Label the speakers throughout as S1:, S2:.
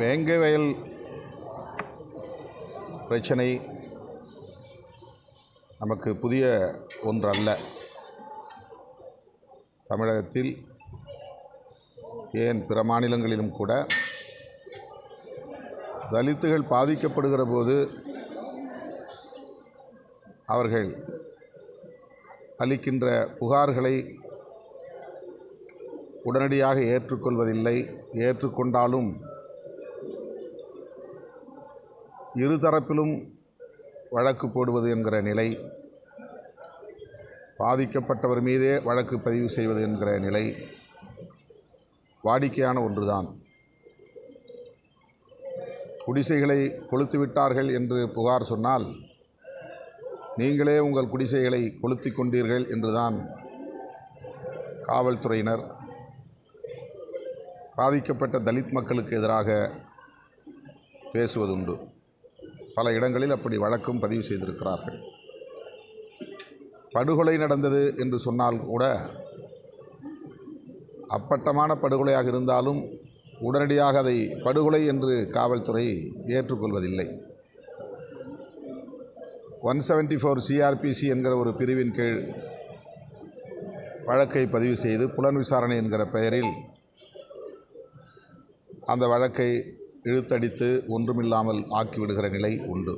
S1: வேங்கை வயல் பிரச்சனை நமக்கு புதிய ஒன்று அல்ல தமிழகத்தில் ஏன் பிற மாநிலங்களிலும் கூட தலித்துகள் பாதிக்கப்படுகிற போது அவர்கள் அளிக்கின்ற புகார்களை உடனடியாக ஏற்றுக்கொள்வதில்லை. ஏற்றுக்கொண்டாலும் இருதரப்பிலும் வழக்கு போடுவது என்கிற நிலை பாதிக்கப்பட்டவர் மீதே வழக்கு பதிவு செய்வது என்கிற நிலை வாடிக்கையான ஒன்றுதான். குடிசைகளை கொளுத்து விட்டார்கள் என்று புகார் சொன்னால் நீங்களே உங்கள் குடிசைகளை கொளுத்தி கொண்டீர்கள் என்றுதான் காவல்துறையினர் பாதிக்கப்பட்ட தலித் மக்களுக்கு எதிராக பேசுவதுண்டு. பல இடங்களில் அப்படி வழக்கும் பதிவு செய்திருக்கிறார்கள். படுகொலை நடந்தது என்று சொன்னால் கூட அப்பட்டமான படுகொலையாக இருந்தாலும் உடனடியாக அதை படுகொலை என்று காவல்துறை ஏற்றுக்கொள்வதில்லை. ஒன் செவன்ட்டி ஃபோர் சிஆர்பிசி என்கிற ஒரு பிரிவின் கீழ் வழக்கை பதிவு செய்து புலன் விசாரணை என்கிற பெயரில் அந்த வழக்கை இழுத்தடித்து ஒன்றுமில்லாமல் ஆக்கிவிடுகிற நிலை உண்டு.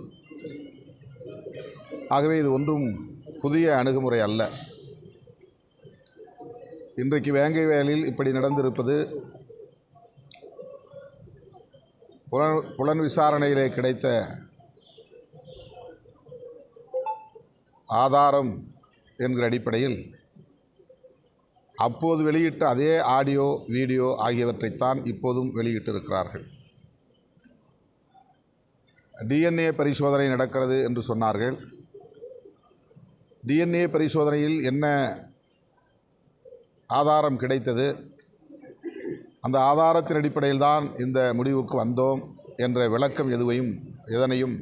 S1: ஆகவே இது ஒன்றும் புதிய அணுகுமுறை அல்ல. இன்றைக்கு வேங்கை வேலையில் இப்படி நடந்திருப்பது புலன் புலன் விசாரணையிலே கிடைத்த ஆதாரம் என்கிற அடிப்படையில் அப்போது வெளியிட்ட அதே ஆடியோ வீடியோ ஆகியவற்றைத்தான் இப்போதும் வெளியிட்டிருக்கிறார்கள். டிஎன்ஏ பரிசோதனை நடக்கிறது என்று சொன்னார்கள். டிஎன்ஏ பரிசோதனையில் என்ன ஆதாரம் கிடைத்தது? அந்த ஆதாரத்தின் அடிப்படையில் தான் இந்த முடிவுக்கு வந்தோம் என்ற விளக்கம் எதுவையும் எதனையும்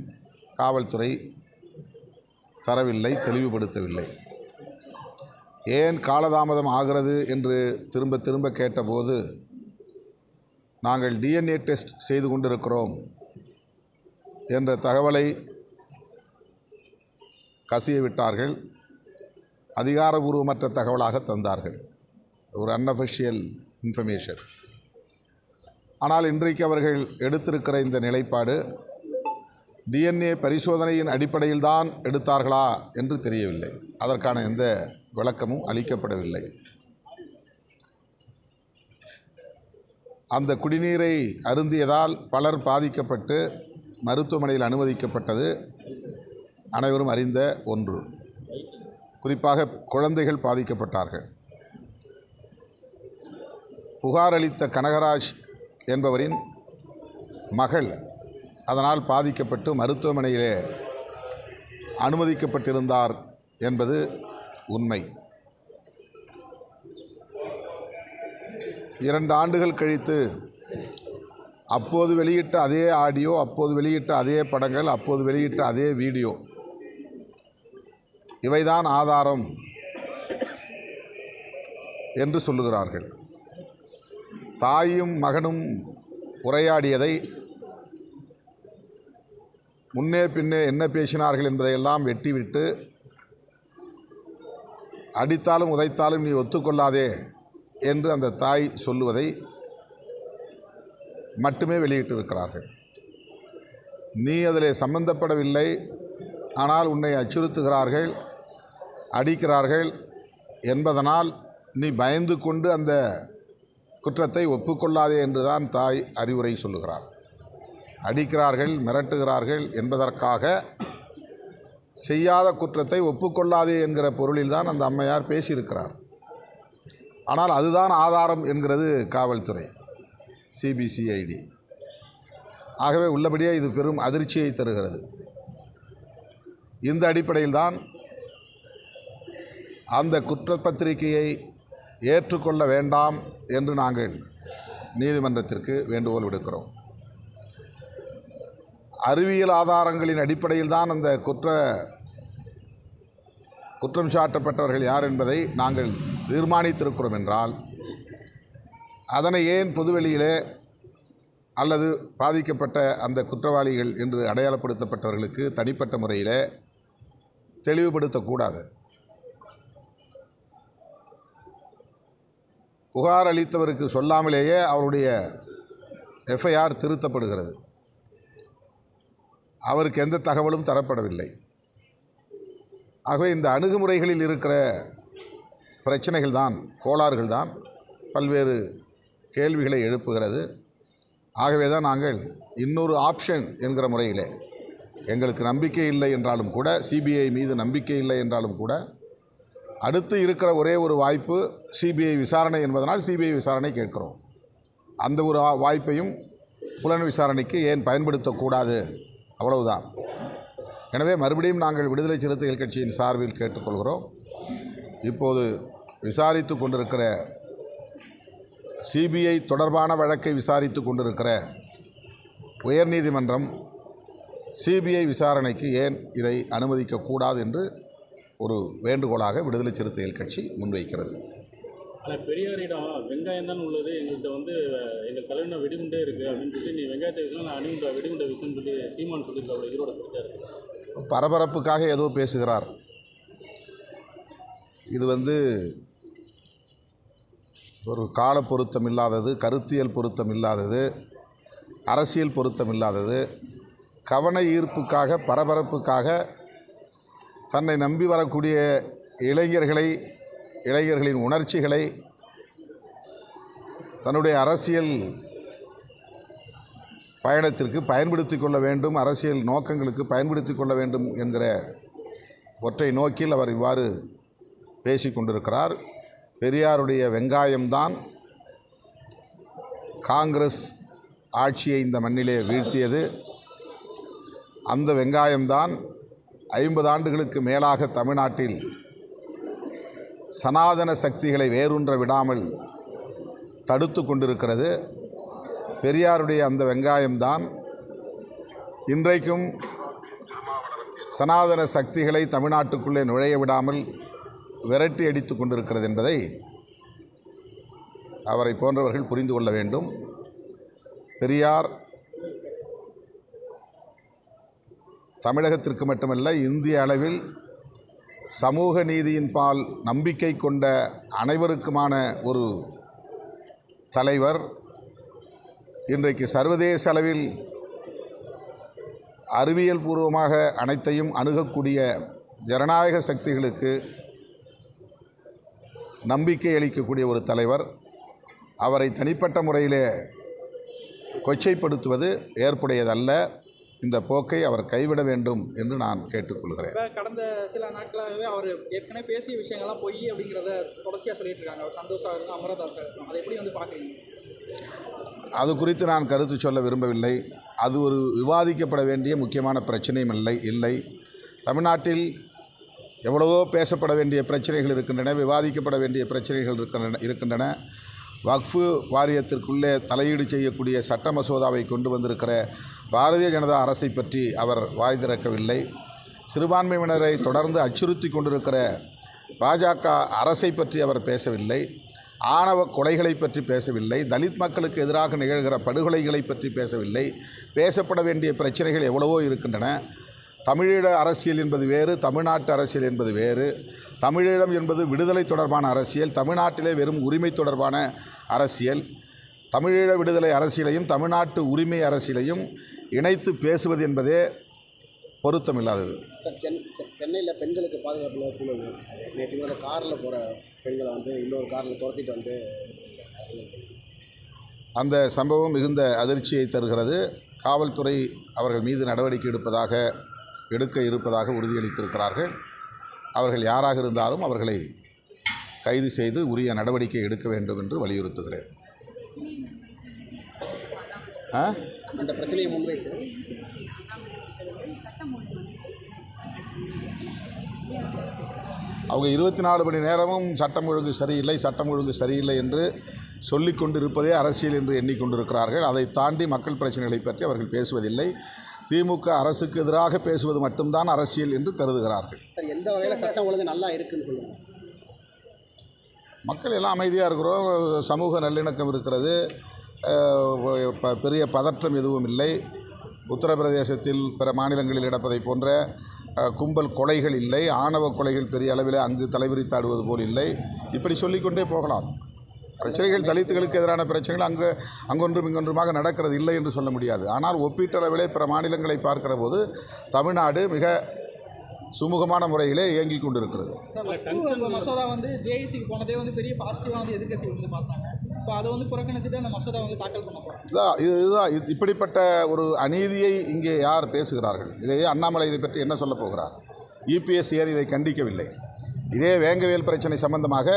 S1: காவல்துறை தரவில்லை தெளிவுபடுத்தவில்லை. ஏன் காலதாமதம் ஆகிறது என்று திரும்ப திரும்ப கேட்டபோது நாங்கள் டிஎன்ஏ டெஸ்ட் செய்து கொண்டிருக்கிறோம். என்ற தகவலை கசிய விட்டார்கள் அதிகாரபூர்வமற்ற தகவலாக தந்தார்கள். ஒரு அன்அஃபிஷியல் இன்ஃபர்மேஷன் ஆனால் இன்றைக்கு அவர்கள் எடுத்திருக்கிற இந்த நிலைப்பாடு டிஎன்ஏ பரிசோதனையின் அடிப்படையில் தான் எடுத்தார்களா என்று தெரியவில்லை. அதற்கான எந்த விளக்கமும் அளிக்கப்படவில்லை. அந்த குடிநீரை அருந்தியதால் பலர் பாதிக்கப்பட்டு மருத்துவமனையில் அனுமதிக்கப்பட்டது அனைவரும் அறிந்த ஒன்று. குறிப்பாக குழந்தைகள் பாதிக்கப்பட்டார்கள். புகார் அளித்த கனகராஜ் என்பவரின் மகள் அதனால் பாதிக்கப்பட்டு மருத்துவமனையிலே அனுமதிக்கப்பட்டிருந்தார் என்பது உண்மை. இரண்டு ஆண்டுகள் கழித்து அப்போது வெளியிட்ட அதே ஆடியோ அப்போது வெளியிட்ட அதே படங்கள் அப்போது வெளியிட்ட அதே வீடியோ. இவைதான் ஆதாரம் என்று சொல்லுகிறார்கள். தாயும் மகனும் உரையாடியதை முன்னே பின்னே என்ன பேசினார்கள் என்பதையெல்லாம் வெட்டிவிட்டு அடித்தாலும் உதைத்தாலும் நீ ஒத்துக்கொள்ளாதே என்று அந்த தாய் சொல்லுவதை மட்டுமே வெளியிட்டிருக்கிறார்கள். நீ அதில் சம்பந்தப்படவில்லை ஆனால் உன்னை அச்சுறுத்துகிறார்கள் அடிக்கிறார்கள் என்பதனால் நீ பயந்து கொண்டு அந்த குற்றத்தை ஒப்புக்கொள்ளாதே என்றுதான் தாய் அறிவுரை சொல்லுகிறார் அடிக்கிறார்கள் மிரட்டுகிறார்கள் என்பதற்காக செய்யாத குற்றத்தை ஒப்புக்கொள்ளாதே என்கிற பொருளில்தான் அந்த அம்மையார் பேசியிருக்கிறார். ஆனால் அதுதான் ஆதாரம் என்கிறது காவல்துறை. சிபிசிஐடி ஆகவே உள்ளபடியே இது பெரும் அதிர்ச்சியை தருகிறது. இந்த அடிப்படையில் தான் அந்த குற்றப்பத்திரிகையை ஏற்றுக்கொள்ள வேண்டாம் என்று நாங்கள் நீதிமன்றத்திற்கு வேண்டுகோள் விடுக்கிறோம். அறிவியல் ஆதாரங்களின் அடிப்படையில் தான் அந்த குற்ற குற்றம் சாட்டப்பட்டவர்கள் யார் என்பதை நாங்கள் தீர்மானித்திருக்கிறோம் என்றால் அதனை ஏன் பொதுவெளியிலே அல்லது பாதிக்கப்பட்ட அந்த குற்றவாளிகள் என்று அடையாளப்படுத்தப்பட்டவர்களுக்கு தனிப்பட்ட முறையில் தெளிவுபடுத்தக்கூடாது. புகார் அளித்தவருக்கு சொல்லாமலேயே அவருடைய எஃப்ஐஆர் திருத்தப்படுகிறது. அவருக்கு எந்த தகவலும் தரப்படவில்லை. ஆகவே இந்த அணுகுமுறைகளில் இருக்கிற பிரச்சனைகள் தான் கோளாறுகள் தான் பல்வேறு கேள்விகளை எழுப்புகிறது. ஆகவே தான் நாங்கள் இன்னொரு ஆப்ஷன் என்கிற முறையிலே எங்களுக்கு நம்பிக்கை இல்லை என்றாலும் கூட சிபிஐ மீது நம்பிக்கை இல்லை என்றாலும் கூட அடுத்து இருக்கிற ஒரே ஒரு வாய்ப்பு சிபிஐ விசாரணை என்பதனால் சிபிஐ விசாரணை கேட்கிறோம். அந்த ஒரு வாய்ப்பையும் புலன் விசாரணைக்கு ஏன் பயன்படுத்தக்கூடாது அவ்வளவுதான். எனவே மறுபடியும் நாங்கள் விடுதலை சிறுத்தைகள் கட்சியின் சார்பில் கேட்டுக்கொள்கிறோம். இப்போது விசாரித்து கொண்டிருக்கிற சிபிஐ தொடர்பான வழக்கை விசாரித்து கொண்டிருக்கிற உயர்நீதிமன்றம் சிபிஐ விசாரணைக்கு ஏன் இதை அனுமதிக்கக்கூடாது என்று ஒரு வேண்டுகோளாக விடுதலை சிறுத்தைகள் கட்சி முன்வைக்கிறது.
S2: ஆனால் பெரியாரிடம் வெங்காயம் தான் உள்ளது. எங்கள்கிட்ட வந்து எங்கள் தலைவன வெடிகுண்டே இருக்குது அப்படின்னு சொல்லி நீ வெங்காயத்தை நான் அணுகுண்ட வெடிகுண்டை வீசுன்னு சொல்லி சீமான் ஈரோட
S1: பரபரப்புக்காக ஏதோ பேசுகிறார். இது வந்து ஒரு கால பொருத்தம் இல்லாதது கருத்தியல் பொருத்தம் இல்லாதது அரசியல் பொருத்தம் இல்லாதது கவன ஈர்ப்புக்காக பரபரப்புக்காக தன்னை நம்பி வரக்கூடிய இளைஞர்களை இளைஞர்களின் உணர்ச்சிகளை தன்னுடைய அரசியல் பயணத்திற்கு பயன்படுத்தி கொள்ள வேண்டும் அரசியல் நோக்கங்களுக்கு பயன்படுத்தி கொள்ள வேண்டும் என்கிற ஒற்றை நோக்கில் அவர் இவ்வாறு பேசி கொண்டிருக்கிறார். பெரியாருடைய வெங்காயம்தான் காங்கிரஸ் ஆட்சியை இந்த மண்ணிலே வீழ்த்தியது. அந்த வெங்காயம்தான் ஐம்பது ஆண்டுகளுக்கு மேலாக தமிழ்நாட்டில் சனாதன சக்திகளை வேரூன்ற விடாமல் தடுத்து கொண்டிருக்கிறது. பெரியாருடைய அந்த வெங்காயம்தான் இன்றைக்கும் சனாதன சக்திகளை தமிழ்நாட்டுக்குள்ளே நுழைய விடாமல் விரட்டி அடித்து கொண்டிருக்கிறது என்பதை அவரை போன்றவர்கள் புரிந்து கொள்ள வேண்டும். பெரியார் தமிழகத்திற்கு மட்டுமல்ல இந்திய அளவில் சமூக நீதியின் பால் நம்பிக்கை கொண்ட அனைவருக்குமான ஒரு தலைவர். இன்றைக்கு சர்வதேச அளவில் அறிவியல் பூர்வமாக அனைத்தையும் அணுகக்கூடிய ஜனநாயக சக்திகளுக்கு நம்பிக்கை அளிக்கக்கூடிய ஒரு தலைவர். அவரை தனிப்பட்ட முறையிலே கொச்சைப்படுத்துவது ஏற்புடையதல்ல. இந்த போக்கை அவர் கைவிட வேண்டும் என்று நான் கேட்டுக்கொள்கிறேன்.
S3: கடந்த சில நாட்களாகவே அவர் ஏற்கனவே பேசிய விஷயங்கள்லாம் பொய் அப்படிங்கிறத தொடர்ச்சியாக சொல்லிட்டு இருக்காங்க அவர் சந்தோஷம் இருக்கும் அமரதாஸ் இருக்கும் அதை எப்படி வந்து பார்க்குறீங்க?
S1: அது குறித்து நான் கருத்து சொல்ல விரும்பவில்லை. அது ஒரு விவாதிக்கப்பட வேண்டிய முக்கியமான பிரச்சனையும் இல்லை இல்லை. தமிழ்நாட்டில் எவ்வளவோ பேசப்பட வேண்டிய பிரச்சனைகள் இருக்கின்றன விவாதிக்கப்பட வேண்டிய பிரச்சனைகள் இருக்கின்றன இருக்கின்றன. வக்ஃபு வாரியத்திற்குள்ளே தலையீடு செய்யக்கூடிய சட்ட மசோதாவை கொண்டு வந்திருக்கிற பாரதிய ஜனதா அரசை பற்றி அவர் வாய் திறக்கவில்லை. சிறுபான்மையினரை தொடர்ந்து அச்சுறுத்தி கொண்டிருக்கிற பாஜக அரசை பற்றி அவர் பேசவில்லை. ஆணவ கொலைகளை பற்றி பேசவில்லை. தலித் மக்களுக்கு எதிராக நிகழ்கிற படுகொலைகளை பற்றி பேசவில்லை. பேசப்பட வேண்டிய பிரச்சனைகள் எவ்வளவோ இருக்கின்றன. தமிழீழ அரசியல் என்பது வேறு தமிழ்நாட்டு அரசியல் என்பது வேறு. தமிழீழம் என்பது விடுதலை தொடர்பான அரசியல் தமிழ்நாட்டிலே வெறும் உரிமை தொடர்பான அரசியல். தமிழீழ விடுதலை அரசியலையும் தமிழ்நாட்டு உரிமை அரசியலையும் இணைத்து பேசுவது என்பதே பொருத்தமில்லாதது.
S4: சென்னையில் பெண்களுக்கு பாதுகாப்பு சூழல் நேற்று கூட காரில் போகிற பெண்களை வந்து இன்னொரு காரில் துரத்திட்டு வந்து
S1: அந்த சம்பவம் மிகுந்த அதிர்ச்சியை தருகிறது. காவல்துறை அவர்கள் மீது நடவடிக்கை எடுப்பதாக எடுக்க இருப்பதாக உறுதியளித்திருக்கிறார்கள். அவர்கள் யாராக இருந்தாலும் அவர்களை கைது செய்து உரிய நடவடிக்கை எடுக்க வேண்டும் என்று வலியுறுத்துகிறேன். ஆ?
S4: அந்த பிரச்சனையை முன்வைத்து.
S1: அவங்க இருபத்தி நாலு மணி நேரமும் சட்டம் ஒழுங்கு சரியில்லை சட்டம் ஒழுங்கு சரியில்லை என்று சொல்லிக் கொண்டிருப்பதே அரசியல் என்று எண்ணிக்கொண்டிருக்கிறார்கள். அதை தாண்டி மக்கள் பிரச்சனைகளை பற்றி அவர்கள் பேசுவதில்லை. திமுக அரசுக்கு எதிராக பேசுவது மட்டும்தான் அரசியல் என்று கருதுகிறார்கள்.
S4: சார் எந்த வகையில் சட்டம் ஒழுங்கு நல்லா இருக்குன்னு சொல்லுங்கள்
S1: மக்கள் எல்லாம் அமைதியாக இருக்கிறோம். சமூக நல்லிணக்கம் இருக்கிறது. பெரிய பதற்றம் எதுவும் இல்லை. உத்தரப்பிரதேசத்தில் பிற மாநிலங்களில் நடப்பதைப் போன்ற கும்பல் கொலைகள் இல்லை. ஆணவ கொலைகள் பெரிய அளவில் அங்கு தலைவிரித்தாடுவது போல் இல்லை. இப்படி சொல்லிக்கொண்டே போகலாம். பிரச்சனைகள் தலித்துகளுக்கு எதிரான பிரச்சனைகள் அங்கு அங்கொன்றும் இங்கொன்றுமாக நடக்கிறது இல்லை என்று சொல்ல முடியாது. ஆனால் ஒப்பீட்டளவிலே பிற மாநிலங்களை பார்க்கிற போது தமிழ்நாடு மிக சுமூகமான முறையிலே இயங்கிக் கொண்டிருக்கிறது.
S3: மசோதா வந்து ஜேஐசிக்கு போனதே வந்து பெரிய பாசிட்டிவாக வந்து எதிர்க்கட்சி வந்து பார்த்தாங்க. இப்போ அதை வந்து புறக்கணிச்சுட்டு அந்த மசோதா வந்து தாக்கல் பண்ண
S1: இது இதுதான் இது- இப்படிப்பட்ட ஒரு அநீதியை இங்கே யார் பேசுகிறார்கள்? இதையே அண்ணாமலை இதை பற்றி என்ன சொல்லப் போகிறார்? இபிஎஸ் ஏன் இதை கண்டிக்கவில்லை. இதே வேங்கவேல் பிரச்சனை சம்பந்தமாக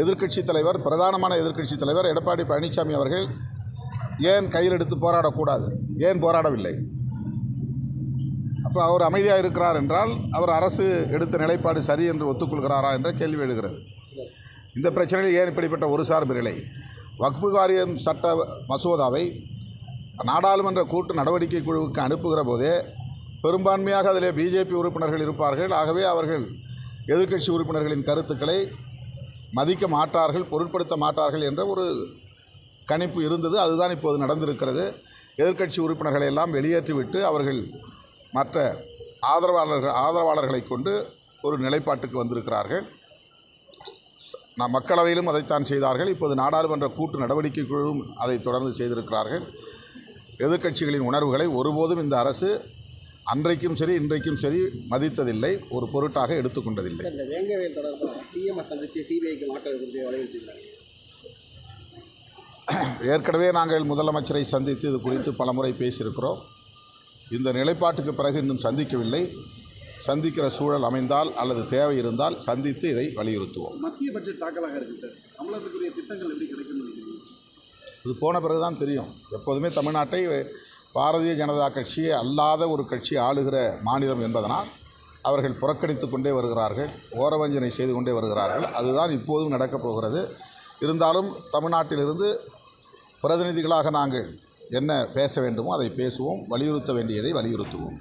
S1: எதிர்க்கட்சி தலைவர் பிரதானமான எதிர்க்கட்சி தலைவர் எடப்பாடி பழனிசாமி அவர்கள் ஏன் கையில் எடுத்து போராடக்கூடாது? ஏன் போராடவில்லை? அப்போ அவர் அமைதியாக இருக்கிறார் என்றால் அவர் அரசு எடுத்த நிலைப்பாடு சரி என்று ஒத்துக்கொள்கிறாரா என்ற கேள்வி எழுகிறது. இந்த பிரச்சனையில் ஏன் இப்படிப்பட்ட ஒரு சார்பு நிலை? வக்ஃபு வாரியம் சட்ட மசோதாவை நாடாளுமன்ற கூட்டு நடவடிக்கை குழுவுக்கு அனுப்புகிற போதே பெரும்பான்மையாக அதிலே பிஜேபி உறுப்பினர்கள் இருப்பார்கள். ஆகவே அவர்கள் எதிர்க்கட்சி உறுப்பினர்களின் கருத்துக்களை மதிக்க மாட்டார்கள் பொருட்படுத்த மாட்டார்கள் என்ற ஒரு கணிப்பு இருந்தது. அதுதான் இப்போது நடந்திருக்கிறது. எதிர்க்கட்சி உறுப்பினர்களை எல்லாம் வெளியேற்றிவிட்டு அவர்கள் மற்ற ஆதரவாளர்கள் ஆதரவாளர்களை கொண்டு ஒரு நிலைப்பாட்டுக்கு வந்திருக்கிறார்கள். நம் மக்களவையிலும் அதைத்தான் செய்தார்கள். இப்போது நாடாளுமன்ற கூட்டு நடவடிக்கை குழுவும் அதை தொடர்ந்து செய்திருக்கிறார்கள். எதிர்க்கட்சிகளின் உணர்வுகளை ஒருபோதும் இந்த அரசு அன்றைக்கும் சரி இன்றைக்கும் சரி மதித்ததில்லை ஒரு பொருட்டாக எடுத்துக்கொண்டதில்லை.
S4: இந்த வேங்கவேல் தொடர்பாக சிஎம் சந்தித்து சிபிஐக்கு குறித்து வலியுறுத்தியிருக்காங்க
S1: ஏற்கனவே நாங்கள் முதலமைச்சரை சந்தித்து இது குறித்து பலமுறை பேசியிருக்கிறோம். இந்த நிலைப்பாட்டுக்கு பிறகு இன்னும் சந்திக்கவில்லை. சந்திக்கிற சூழல் அமைந்தால் அல்லது தேவை இருந்தால் சந்தித்து இதை வலியுறுத்துவோம்.
S5: மத்திய பட்ஜெட் தாக்கலாக இருக்குது சார். தமிழகத்துக்குரிய திட்டங்கள் எப்படி நினைக்கிறீங்க?
S1: இது போன பிறகு தான் தெரியும். எப்போதுமே தமிழ்நாட்டை பாரதிய ஜனதா கட்சி அல்லாத ஒரு கட்சி ஆளுகிற மாநிலம் என்பதனால் அவர்கள் புறக்கணித்து கொண்டே வருகிறார்கள் ஓரவஞ்சனை செய்து கொண்டே வருகிறார்கள். அதுதான் இப்போதும் நடக்கப் போகிறது. இருந்தாலும் தமிழ்நாட்டிலிருந்து பிரதிநிதிகளாக நாங்கள் என்ன பேச வேண்டுமோ அதை பேசுவோம் வலியுறுத்த வேண்டியதை வலியுறுத்துவோம்.